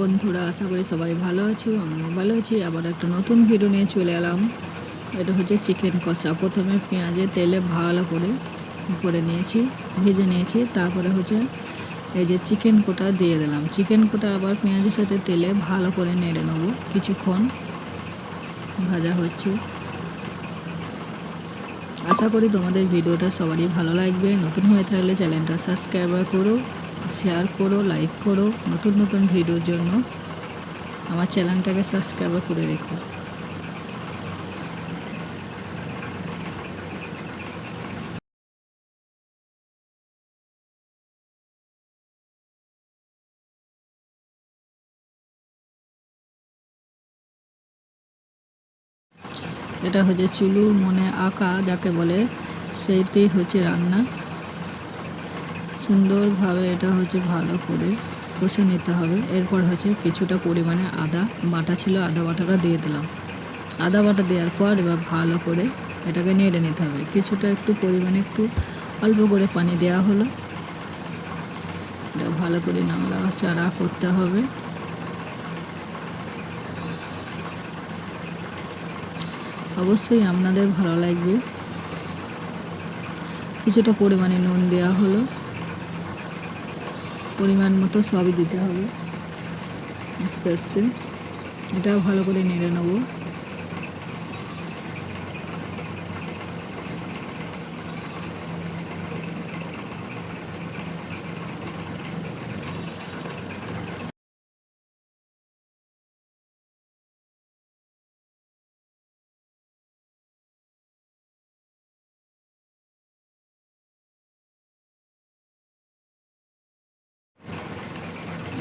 বন্ধুরা, আশা করি সবাই ভালো আছো, আমিও ভালো আছি। আবার একটা নতুন ভিডিও নিয়ে চলে এলাম। এটা হচ্ছে চিকেন কষা। প্রথমে পেঁয়াজে তেলে ভালো করে করে নিয়েছি, ভেজে নিয়েছি। তারপরে হচ্ছে এই যে চিকেন কোটা দিয়ে দিলাম। চিকেন কোটা আবার পেঁয়াজের সাথে তেলে ভালো করে নেড়ে নেব কিছুক্ষণ। ভাজা হচ্ছে। আশা করি তোমাদের ভিডিওটা সবারই ভালো লাগবে। নতুন হয়ে থাকলে চ্যানেলটা সাবস্ক্রাইব করো। শেয়ার করো লাইক করো, নতুন নতুন ভিডিওর জন্য আমার চ্যানেলটাকে সাবস্ক্রাইব করে রেখো। এটা হচ্ছে চুলুর মনে আঁকা, যাকে বলে সেইটাই হচ্ছে রান্না। সুন্দরভাবে এটা হচ্ছে ভালো করে কষে নিতে হবে। এরপর হচ্ছে কিছুটা পরিমাণে আদা বাটা ছিল, আদা বাটাটা দিয়ে দিলাম। আদা বাটা দেওয়ার পর এবার ভালো করে এটাকে নেড়ে নিতে হবে। কিছুটা একটু পরিমাণে একটু অল্প করে পানি দেওয়া হলো। ভালো করে নাড়া চাড়া করতে হবে। অবশ্যই আপনাদের ভালো লাগবে। কিছুটা পরিমাণে নুন দেওয়া হলো। পরিমাণ মতো সবই দিতে হবে। আস্তে আস্তে। এটাও ভালো করে নেড়ে নেব।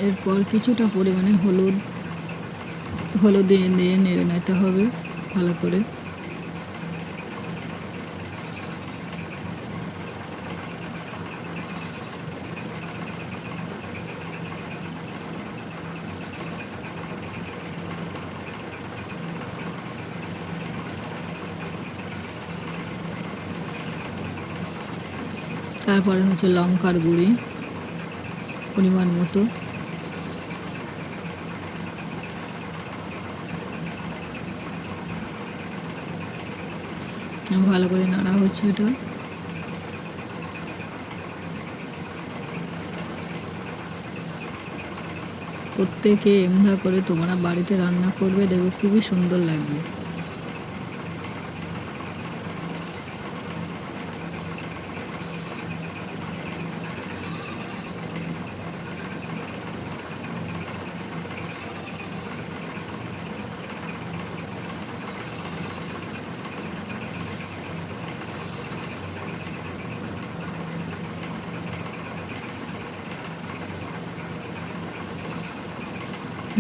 এরপর কিছুটা পরিমাণে হলুদ হলুদ দিয়ে দিয়ে নেড়ে নিতে হবে ভালো করে। তারপরে হচ্ছে লঙ্কার গুঁড়ি পরিমাণ মতো। ভালো করে নাড়া হচ্ছে এটা। প্রত্যেকে এমধা করে তোমরা বাড়িতে রান্না করবে, দেখবে খুবই সুন্দর লাগবে।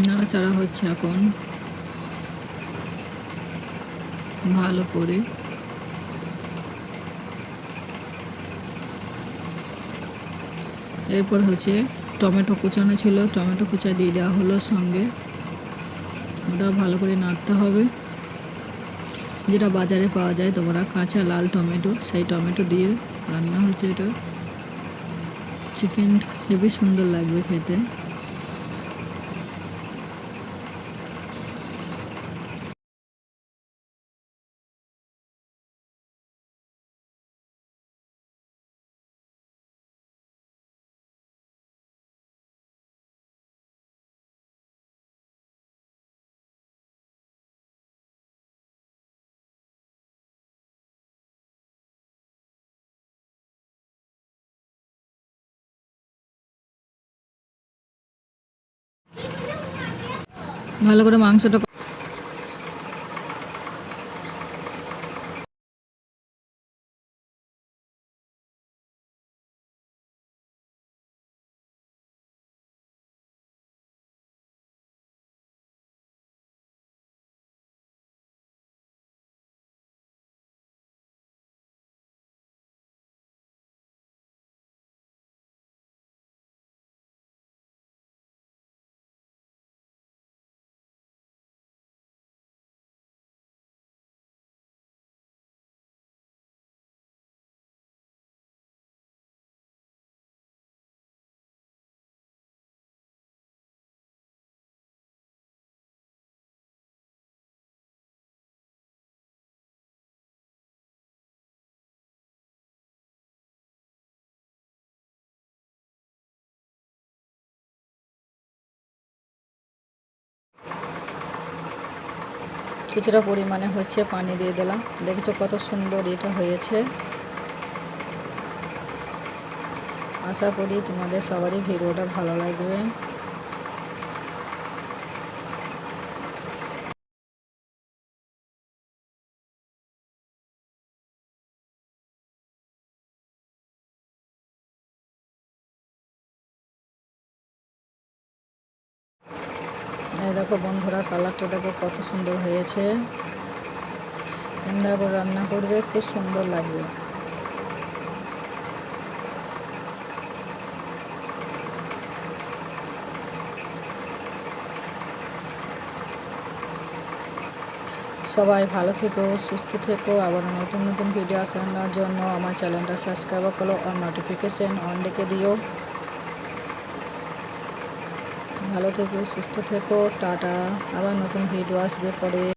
নাড়াচাড়া হচ্ছে এখন। ভালো করে। এরপর হচ্ছে টমেটো কুচানো ছিল। টমেটো কুচা দিয়ে দেওয়া হলো সঙ্গে। ওটা ভালো করে নাড়তে হবে। যেটা বাজারে পাওয়া যায়, তোমরা কাঁচা লাল টমেটো, সেই টমেটো দিয়ে রান্না হচ্ছে এটা। চিকেন হেবি সুন্দর লাগবে খেতে। ভালো করে মাংসটা কিছুটা পরিমাণে হচ্ছে পানি দিয়ে দিলাম। দেখেছ কত সুন্দর এটা হয়েছে। আশা করি তোমাদের সবারই ভিডিওটা ভালো লাগবে। এই দেখো বন্ধুরা, কালারটা দেখো কত সুন্দর হয়েছে। ঠান্ডা করে রান্না করবে, খুব সুন্দর লাগবে। সবাই ভালো থেকো, সুস্থ থেকো, আবার নতুন নতুন ভিডিও আসানোর জন্য আমার চ্যানেলটা সাবস্ক্রাইব করো, আর নোটিফিকেশান অন রেখে দিও। ভালো থেকো সুস্থ থেকো টাটা। আবার নতুন ভিডিও আসবে পরে।